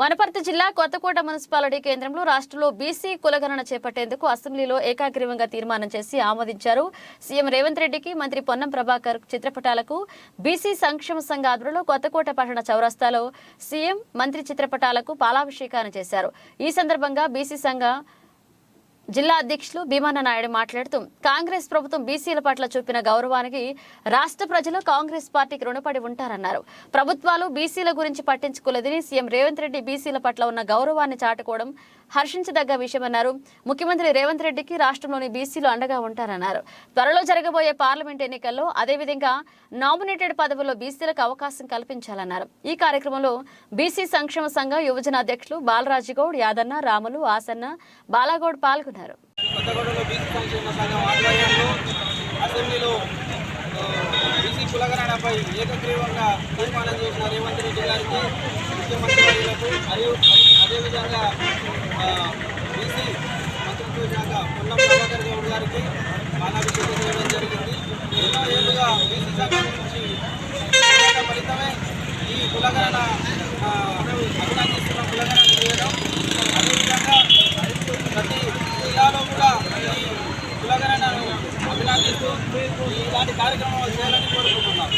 వనపర్తి జిల్లా కొత్తకోట మున్సిపాలిటీ కేంద్రంలో రాష్ట్రంలో బీసీ కులగణన చేపట్టేందుకు అసెంబ్లీలో ఏకాగ్రీవంగా తీర్మానం చేసి ఆమోదించారు. సీఎం రేవంత్ రెడ్డికి మంత్రి పొన్నం ప్రభాకర్ చిత్రపటాలకు బీసీ సంక్షేమ సంఘ ఆధ్వర్యంలో కొత్తకోట పట్టణ చౌరస్తాలో సీఎం మంత్రి చిత్రపటాలకు పాలాభిషేకాన్ని చేశారు. ఈ సందర్భంగా బీసీ సంఘ జిల్లా అధ్యక్షులు భీమన్న నాయుడు మాట్లాడుతూ కాంగ్రెస్ ప్రభుత్వం బీసీల పట్ల చూపిన గౌరవానికి రాష్ట్ర ప్రజలు కాంగ్రెస్ పార్టీకి రుణపడి ఉంటారన్నారు. ప్రభుత్వాలు బీసీల గురించి పట్టించుకోలేదని సీఎం రేవంత్ రెడ్డి బీసీల పట్ల ఉన్న గౌరవాన్ని చాటుకోవడం హర్షించదగ్గ విషయమన్నారు. ముఖ్యమంత్రి రేవంత్ రెడ్డికి రాష్ట్రంలోని బీసీలు అండగా ఉంటారన్నారు. త్వరలో జరగబోయే పార్లమెంట్ ఎన్నికల్లో అదేవిధంగా నామినేటెడ్ పదవుల్లో బీసీలకు అవకాశం కల్పించాలన్నారు. ఈ కార్యక్రమంలో బీసీ సంక్షేమ సంఘ యువజన అధ్యక్షులు బాలరాజుగౌడ్ యాదన్న రాములు ఆసన్న బాలాగౌడ్ పాల్గొన్నారు కొత్తగూడలో అసెంబ్లీలో బీసీ కులగణనపై ఏకగ్రీవంగా తీర్మానం చేసిన రేవంత్ రెడ్డి గారికి ముఖ్యమంత్రి వర్యులకు మరియు అదేవిధంగా బీసీ మంత్రిత్వ శాఖ పొన్నం ప్రభాకర్ గౌడ్ గారికి మానాభిషేకం చేయడం జరిగింది. ఎన్నో ఏళ్ళుగా బీసీ నుంచి ఫలితమే ఈ కులగణన ఆ, అభినందిస్తున్న కులగణన చేయడం అదేవిధంగా ప్రతి జిల్లాలో కూడా ఈ కులగణనను అభినందిస్తూ ఇలాంటి కార్యక్రమాలు చేయాలని కోరుకుంటున్నాం.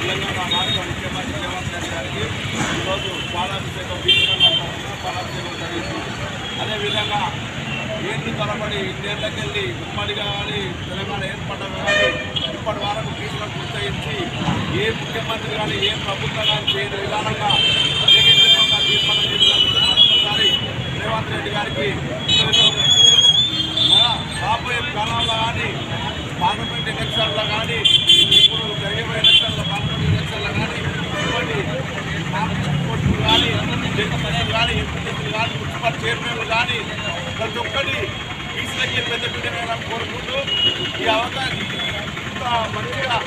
తెలంగాణ రాష్ట్ర ముఖ్యమంత్రి రేవంత్ రెడ్డి గారికి ఈరోజు పాలాభిషేకం పాలాభిషేకం జరిగింది అదేవిధంగా ఏంటి తలపడి ఇన్నేళ్ళకెళ్ళి ఉమ్మడి కానీ తెలంగాణ ఏర్పడ్డ కానీ ఇప్పటి వరకు తీసుకొని ఏ ముఖ్యమంత్రి కానీ ఏ ప్రభుత్వం కానీ చేయని విధానంగా ఏకీకృతంగా తీర్మానం చేసినందుకు మరొకసారి రేవంత్ రెడ్డి గారికి రాబోయే కాలంలో కానీ పార్లమెంట్ ఎలక్షన్లో కానీ ఇప్పుడు జరిగే ఎలక్షన్లో పార్లమెంట్ ఎలక్షన్లో కానీ ఇటువంటి కోర్టులు కానీ జగన్మోహన్ కానీ ఎంపీలు కానీ మున్సిపల్ చైర్మన్లు కానీ ప్రతి ఒక్కటి బీసీలకి పెద్ద పెద్ద కోరుకుంటూ ఈ అవకాశం ఇంత మంచిగా